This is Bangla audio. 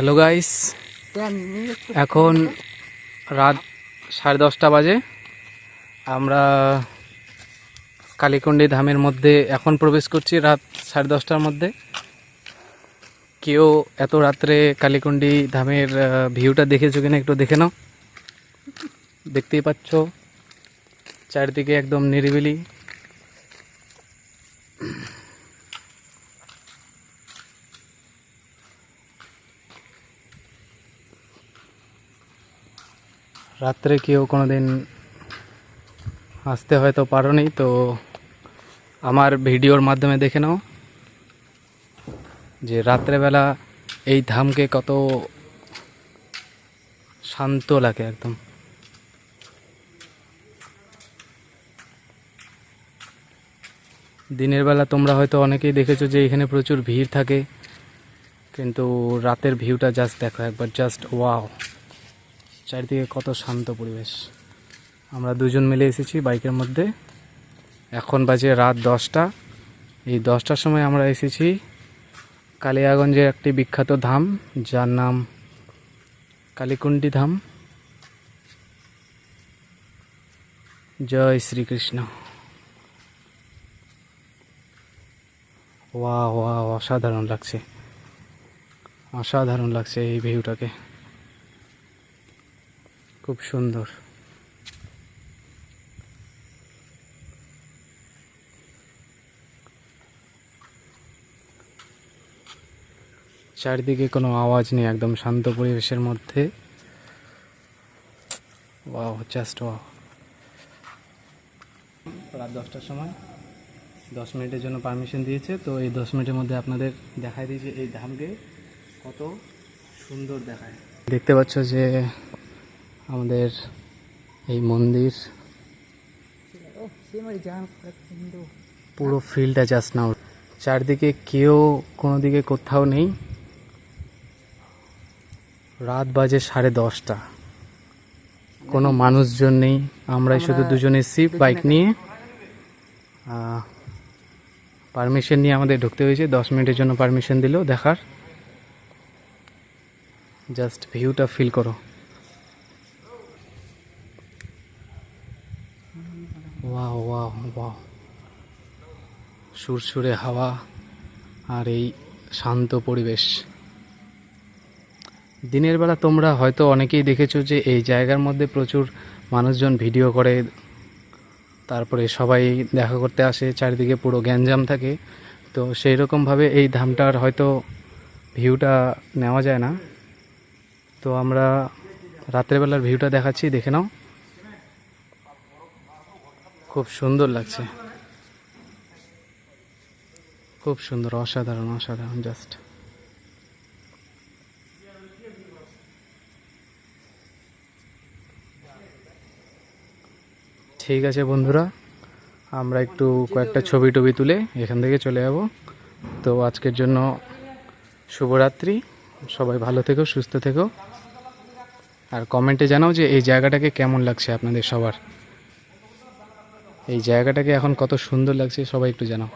Hello guys. এখন রাত সাড়ে দশটা বাজে। আমরা কালীকুণ্ডি ধামের মধ্যে এখন প্রবেশ করছি রাত সাড়ে দশটার মধ্যে। কেউ এত রাত্রে কালীকুণ্ডি ধামের ভিউটা দেখেছ কিনা একটু দেখে নাও। দেখতেই পাচ্ছ, চারিদিকে একদম নিরিবিলি। রাত্রে কেউ কোনো দিন আসতে হয়তো পারো নি তো আমার ভিডিওর মাধ্যমে দেখে নাও যে রাত্রেবেলা এই ধামকে কত শান্ত লাগে একদম। দিনের বেলা তোমরা হয়তো অনেকেই দেখেছ যে এখানে প্রচুর ভিড় থাকে, কিন্তু রাতের ভিউটা জাস্ট দেখো একবার জাস্ট ওয়াও চারিদিকে কত শান্ত পরিবেশ। আমরা দুজন মিলে এসেছি বাইকের মধ্যে। এখন বাজে রাত দশটা। এই দশটার সময় আমরা এসেছি কালিয়াগঞ্জের একটি বিখ্যাত ধাম, যার নাম কালীকুণ্ডি ধাম। জয় শ্রীকৃষ্ণ। ওয়া ওয়া অসাধারণ লাগছে। অসাধারণ লাগছে এই ভিউটাকে। খুব সুন্দর। চারিদিকে কোনো আওয়াজ নেই, একদম শান্ত পরিবেশের মধ্যে। ওয়াও জাস্ট ওয়াও রাত দশটার সময় দশ মিনিটের জন্য পারমিশন দিয়েছে, তো এই দশ মিনিটের মধ্যে আপনাদের দেখাই দিয়েছে এই ধামকে। কত সুন্দর দেখায়। দেখতে পাচ্ছ যে আমাদের এই মন্দির। পুরো ফিল্ডটা জাস্ট নাও চারদিকে কেউ কোনো দিকে কোথাও নেই। রাত বাজে সাড়ে দশটা। কোনো মানুষজন নেই। আমরাই শুধু দুজন এসেছি বাইক নিয়ে পারমিশন নিয়ে আমাদের ঢুকতে হয়েছে। দশ মিনিটের জন্য পারমিশন দিল দেখার। জাস্ট ভিউটা ফিল করো। ওয়াও সুরসুরে হাওয়া আর এই শান্ত পরিবেশ। দিনের বেলা তোমরা হয়তো অনেকেই দেখেছ যে এই জায়গার মধ্যে প্রচুর মানুষজন ভিডিও করে, তারপরে সবাই দেখা করতে আসে, চারিদিকে পুরো গ্যাঞ্জাম থাকে। তো সেই রকমভাবে এই ধামটার হয়তো ভিউটা নেওয়া যায় না। তো আমরা রাত্রেবেলার ভিউটা দেখাচ্ছি, দেখে নাও। খুব সুন্দর লাগছে। খুব সুন্দর, অসাধারণ অসাধারণ জাস্ট ঠিক আছে বন্ধুরা, আমরা একটু কয়েকটা ছবি টবি তুলে এখান থেকে চলে যাব। তো আজকের জন্য শুভরাত্রি, সবাই ভালো থেকো, সুস্থ থেকো। আর কমেন্টে জানাও যে এই জায়গাটাকে কেমন লাগছে আপনাদের সবার। এই জায়গাটাকে এখন কত সুন্দর লাগছে সবাই একটু জানাও।